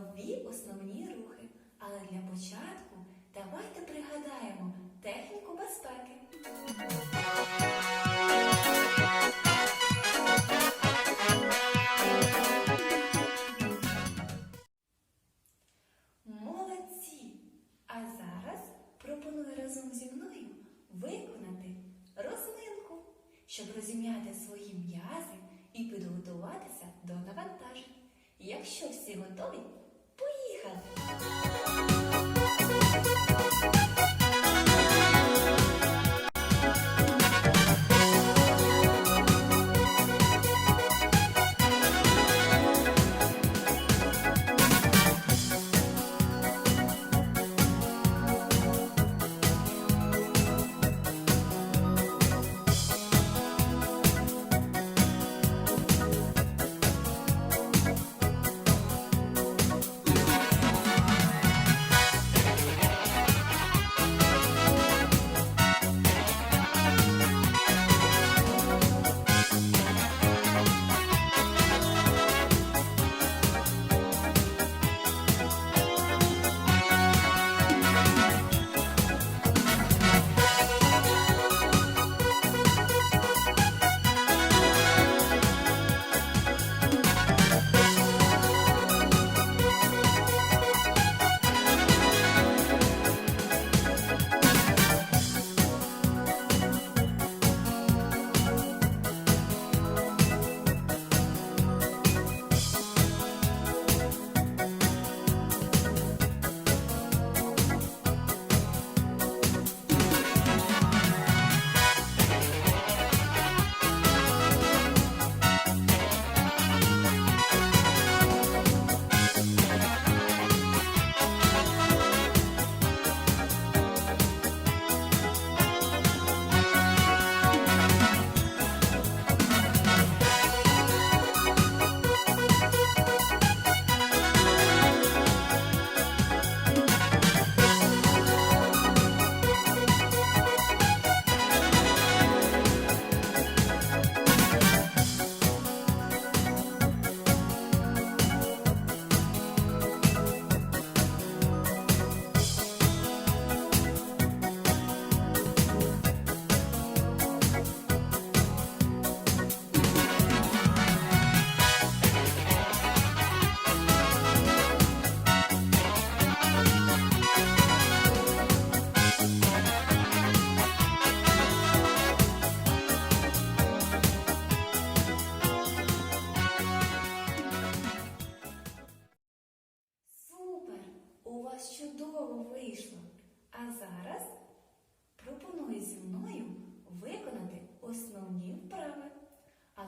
нові основні рухи. Але для початку давайте пригадаємо техніку безпеки. Молодці! А зараз пропоную разом зі мною виконати розминку, щоб розім'яти свої м'язи і підготуватися до навантажень. Якщо всі готові, 감.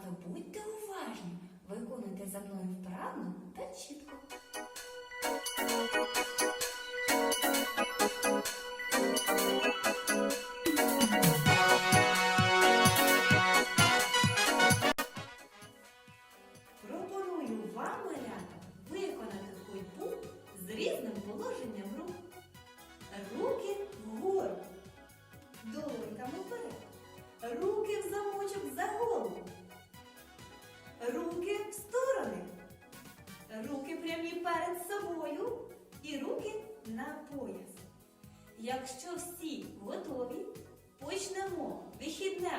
Але будьте уважні, виконуйте за мною вправно та чітко. Перед і руки на пояс. Якщо всі готові, почнемо вихідне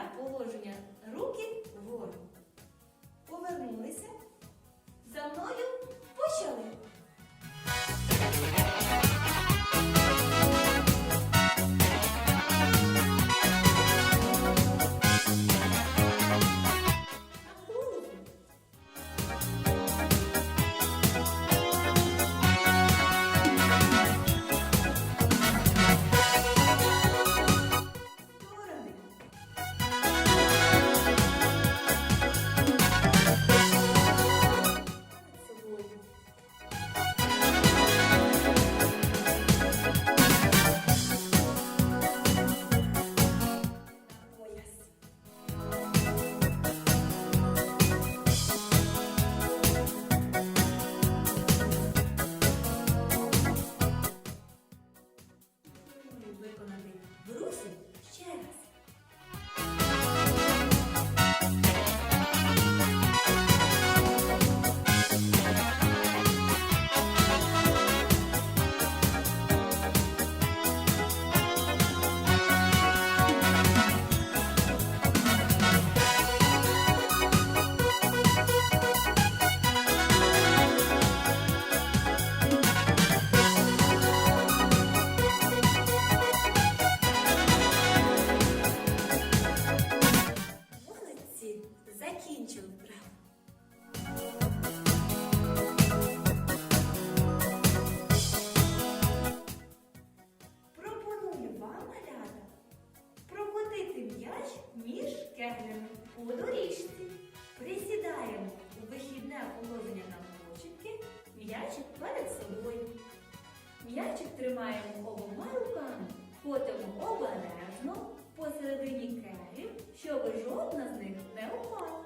М'ячик обома руками, котимо обережно посередині келів, щоб жодна з них не упала.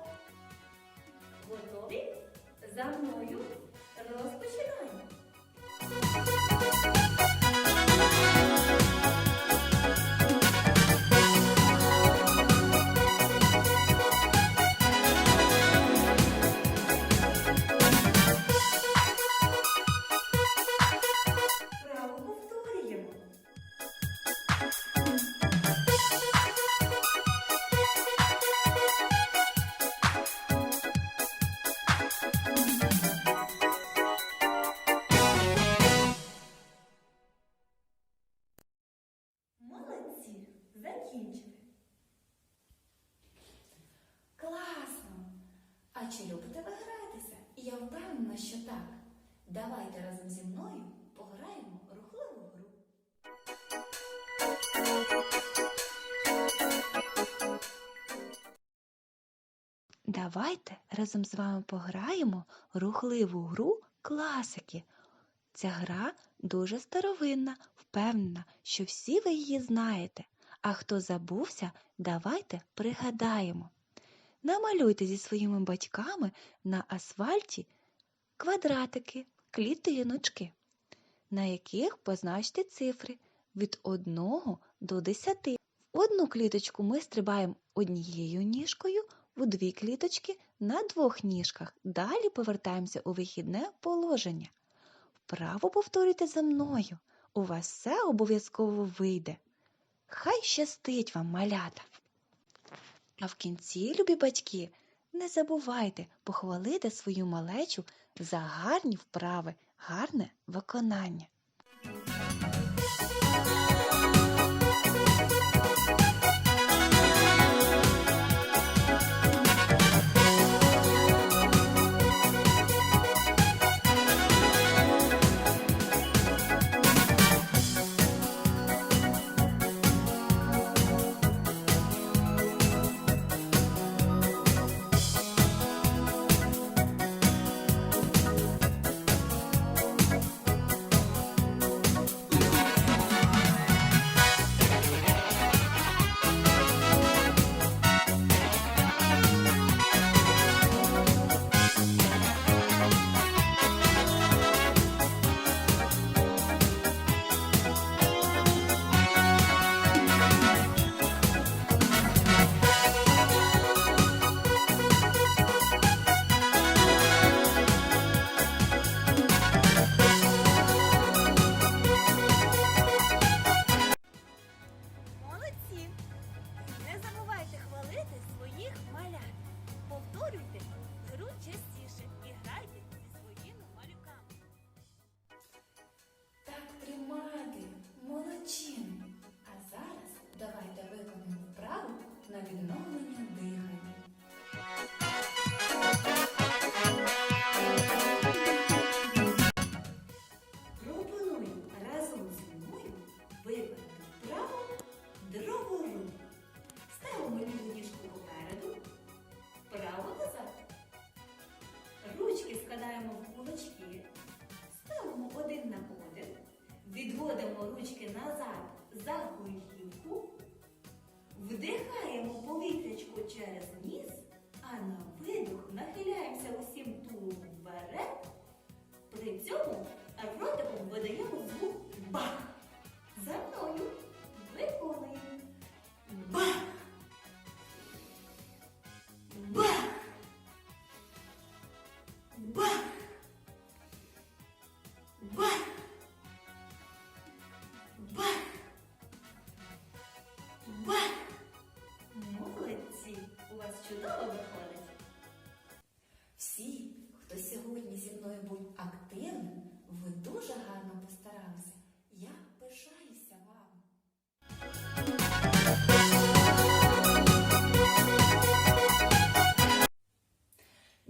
Готові? За мною Давайте разом зі мною пограємо рухливу гру. Давайте разом з вами пограємо рухливу гру класики. Ця гра дуже старовинна, впевнена, що всі ви її знаєте. А хто забувся, давайте пригадаємо. Намалюйте зі своїми батьками на асфальті квадратики, клітиночки, на яких позначте цифри від 1 до 10. В одну кліточку ми стрибаємо однією ніжкою, у дві кліточки на двох ніжках. Далі повертаємося у вихідне положення. Вправо повторюйте за мною. У вас все обов'язково вийде. Хай щастить вам, малята. А в кінці, любі батьки, не забувайте похвалити свою малечу за гарні вправи, гарне виконання. Вдихаємо повітрячку через ніс, а на видох нахиляємося усім тулом вперед.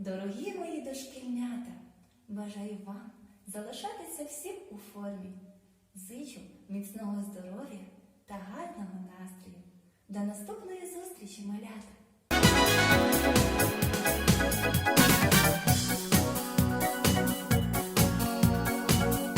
Дорогі мої дошкільнята, бажаю вам залишатися всім у формі. Зичу міцного здоров'я та гарного настрою. До наступної зустрічі, малята!